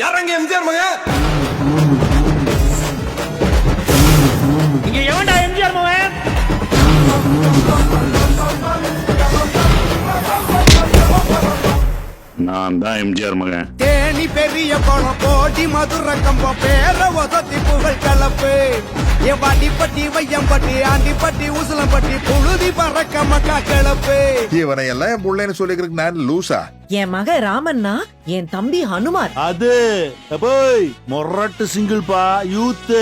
யாரங்க எம்ஜிஆர் மகன்? இங்க எவன்டா எம்ஜிஆர் மவன் நான் தான் எம்ஜிஆர் மகன். தேனி பெரிய குளம் போடி மதுர கம்பம் பேர வசதி புகழ் கலப்பு. என் வாடிப்பட்டி வையம்பட்டி ஆண்டிப்பட்டி உசலம்பட்டி புழுதி பறக்க மக்கா கிளப்பு. இவனை எல்லாம் என் புள்ளைன்னு சொல்லிக்கிறதுக்கு நான் லூசா? என் மக ராமன்னா என் தம்பி ஹனுமான். அது போய் மொரட்டு சிங்கிள் பா யூத்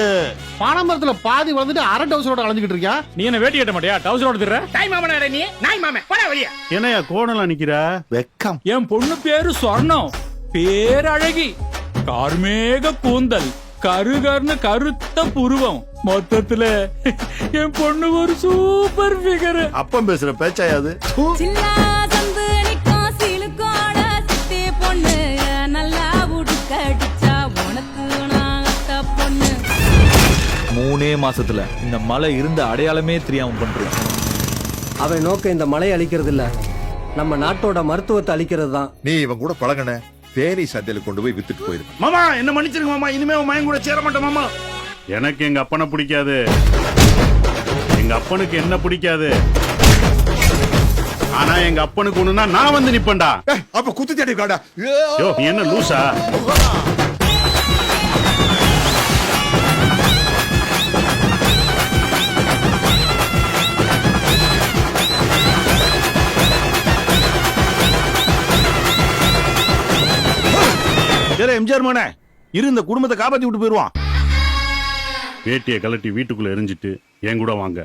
பானமரத்துல பாதி வந்துட்டு அரை டவுசரோட அலைஞ்சுக்கிட்டு இருக்கியா? நீ என்ன வேட்டி கட்ட மாட்டியா? டவுசரோட திர்ற தாய் மாமனார நீ? நாய் மாமன் போடா வெளிய. என்னையா கோணலா நிக்கிற? வெக்கம். என் பொண்ணு பேரு சொர்ணம். பேரழகி கார்மேக கூந்தல் கருகர்னு கருத்த புருவம். மொத்தத்துல என் பொண்ணு ஒரு சூப்பர் ஃபிகர் அப்பம் பேசுற பேச்சாயாது மூணே மாசத்துல இந்த மலை இருந்த அடையாளமே தெரியாம பண்றோம். அவன் நோக்கம் இந்த மலை அழிக்கிறது இல்ல நம்ம நாட்டோட மருத்துவத்தை அழிக்கிறது தான் நீ இவன் கூட பழகுன? தேனி சந்தையில கொண்டு போய் வித்துட்டு போயிரு மாமா என்ன மன்னிச்சிருங்க மாமா. இனிமே உன் மயன் கூட சேர மாட்டேன் மாமா. எனக்கு எங்க அப்பனை பிடிக்காது. எங்க அப்பனுக்கு என்ன பிடிக்காது. ஆனா எங்க அப்பனுக்கு ஒண்ணுனா நான் வந்து நிப்பேன்டா. ஏய், அப்ப குத்து தேடி காடா யோ நீ என்ன லூசா? சரி எம்ஜிஆர் மகனே இரு இந்த குடும்பத்தை காப்பாத்தி விட்டு போயிருவான். வேட்டியை கலட்டி வீட்டுக்குள்ள எரிஞ்சிட்டு என் கூட வாங்க.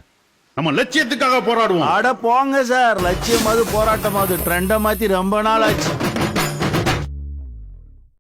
நம்ம லட்சியத்துக்காக போராடுவோம். அட போங்க சார் லட்சியமாவது போராட்டமாவது ட்ரெண்ட மாத்தி ரொம்ப நாள் ஆச்சு